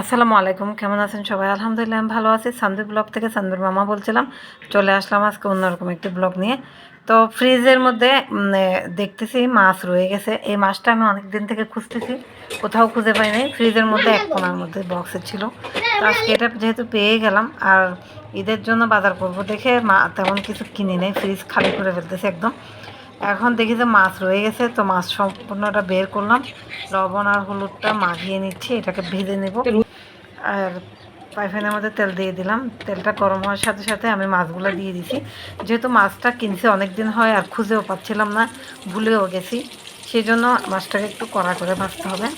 আসসালামু আলাইকুম, কেমন আছেন সবাই? আলহামদুলিল্লাহ আমি ভালো আছি। সান্দুর ব্লগ থেকে সান্দুর মামা বলছিলাম, চলে আসলাম আজকে অন্যরকম একটি ব্লগ নিয়ে। তো ফ্রিজের মধ্যে দেখতেছি মাছ রয়ে গেছে। এই মাছটা আমি অনেক দিন থেকে খুঁজতেছি, কোথাও খুঁজে পাই নাই ফ্রিজের মধ্যে এক কোনার মধ্যে বক্সে ছিল। তো আজকে এটা যেহেতু পেয়ে গেলাম, আর ঈদের জন্য বাজার করব দেখে মা তেমন কিছু কিনি নেই, ফ্রিজ খালি করে ফেলতেছে একদম। এখন দেখি যে মাছ রয়ে গেছে, তো মাছ সম্পূর্ণটা বের করলাম। লবণ আর হলুদটা মাখিয়ে নিচ্ছি, এটাকে ভেজে নেব। আর পাইফানের মধ্যে তেল দিয়ে দিলাম। তেলটা গরম হওয়ার সাথে সাথে আমি মাছগুলো দিয়ে দিছি। যেহেতু মাছটা কিনছে অনেক দিন হয় আর খুঁজেও পাচ্ছিলাম না, ভুলেও গেছি। সেই জন্য মাছটাকে একটু কড়া করে ভাজতে হবে।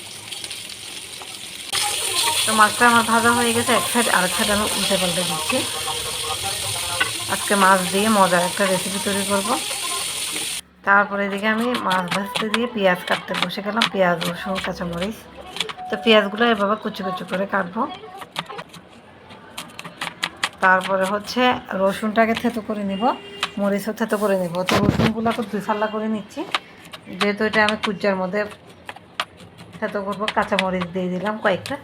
তো মাছটা আমার ভাজা হয়ে গেছে, এক সাইড আরেক সাইড আমি উল্টে পাল্টে দিচ্ছি। আজকে মাছ দিয়ে মজার একটা রেসিপি তৈরি করব। তারপরে এদিকে আমি মাছ ভাজতে দিয়ে পেঁয়াজ কাটতে বসে গেলাম। পেঁয়াজ, রসুন, কাঁচামরিচ। তো পেঁয়াজগুলো এভাবে কুচি কুচি করে কাটবো। তারপরে হচ্ছে রসুনটাকে থেতো করে নিব, মরিচও থেতো করে নিব। তো রসুনগুলোকে দুই ফাল্লা করে নিচ্ছি। যেহেতু এটা আমি কুচার মধ্যে থেতো করব, কাঁচামরিচ দিয়ে দিলাম কয়েকটা।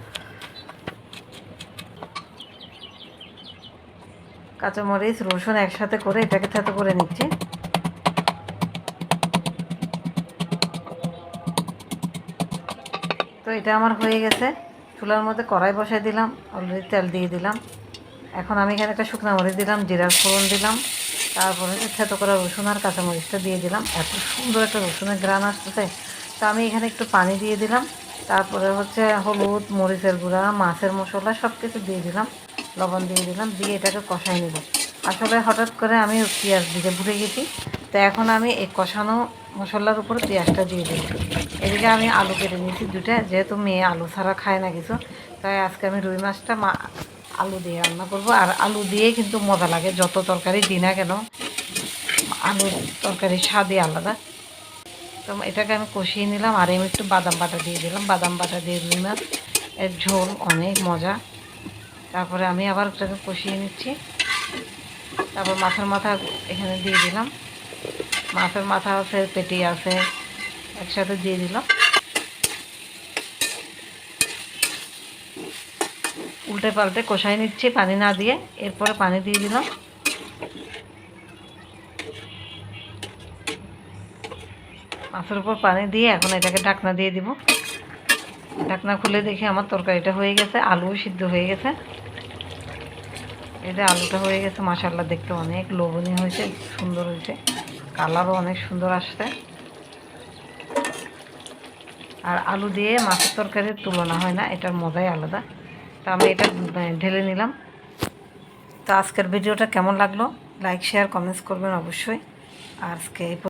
কাঁচামরিচ, রসুন একসাথে করে এটাকে থেতো করে নিচ্ছি। তো এটা আমার হয়ে গেছে। চুলার মধ্যে কড়াই বসাই দিলাম অলরেডি তেল দিয়ে দিলাম। এখন আমি এখানে একটা শুকনো মরিচ দিলাম, জিরার ফোড়ন দিলাম। তারপরে থেতো করা রসুন আর কাঁচামরিচটা দিয়ে দিলাম। এত সুন্দর একটা রসুনের গ্রান আসতেছে। তো আমি এখানে একটু পানি দিয়ে দিলাম। তারপরে হচ্ছে হলুদ, মরিচের গুঁড়া, মাছের মশলা সব কিছু দিয়ে দিলাম। লবণ দিয়ে দিলাম, দিয়ে এটাকে কষাই নেব। আসলে হঠাৎ করে আমি পেঁয়াজ দিতে ভুলে গেছি। তো এখন আমি এই কষানো মশলার উপরে পেঁয়াজটা দিয়ে দিই এদিকে আমি আলু কেটে নিয়েছি দুটা যেহেতু মেয়ে আলু ছাড়া খায় না কিছু, তাই আজকে আমি রুই মাছটা মা আলু দিয়ে রান্না করব। আর আলু দিয়ে কিন্তু মজা লাগে, যত তরকারি দিই না কেন, আলুর তরকারি স্বাদই আলাদা। তো এটাকে আমি কষিয়ে নিলাম, আর আমি একটু বাদাম বাটা দিয়ে দিলাম। বাদাম বাটা দিয়ে রুই মাছ, এর ঝোল অনেক মজা। তারপরে আমি আবার এটাকে কষিয়ে নিচ্ছি। তারপর মাছের মাথা এখানে দিয়ে দিলাম। মাছের মাথা আছে, পেটি আছে, একসাথে দিয়ে দিলাম। উল্টে পাল্টে কষাই নিচ্ছি পানি না দিয়ে, এরপরে পানি দিয়ে দিলাম। মাছের উপর পানি দিয়ে এখন এটাকে ঢাকনা দিয়ে দিব। ঢাকনা খুলে দেখি আমার তরকারিটা হয়ে গেছে, আলুও সিদ্ধ হয়ে গেছে। এটা আলুটা হয়ে গেছে মাসাল্লা দেখতে অনেক লোভনীয় হয়েছে, সুন্দর হয়েছে। কালারও অনেক সুন্দর আসছে। আর আলু দিয়ে মাছের তরকারির তুলনা হয় না, এটার মজাই আলাদা। তা আমি এটা ঢেলে নিলাম। তো আজকের ভিডিওটা কেমন লাগল? লাইক, শেয়ার, কমেন্টস করবেন অবশ্যই। আজকে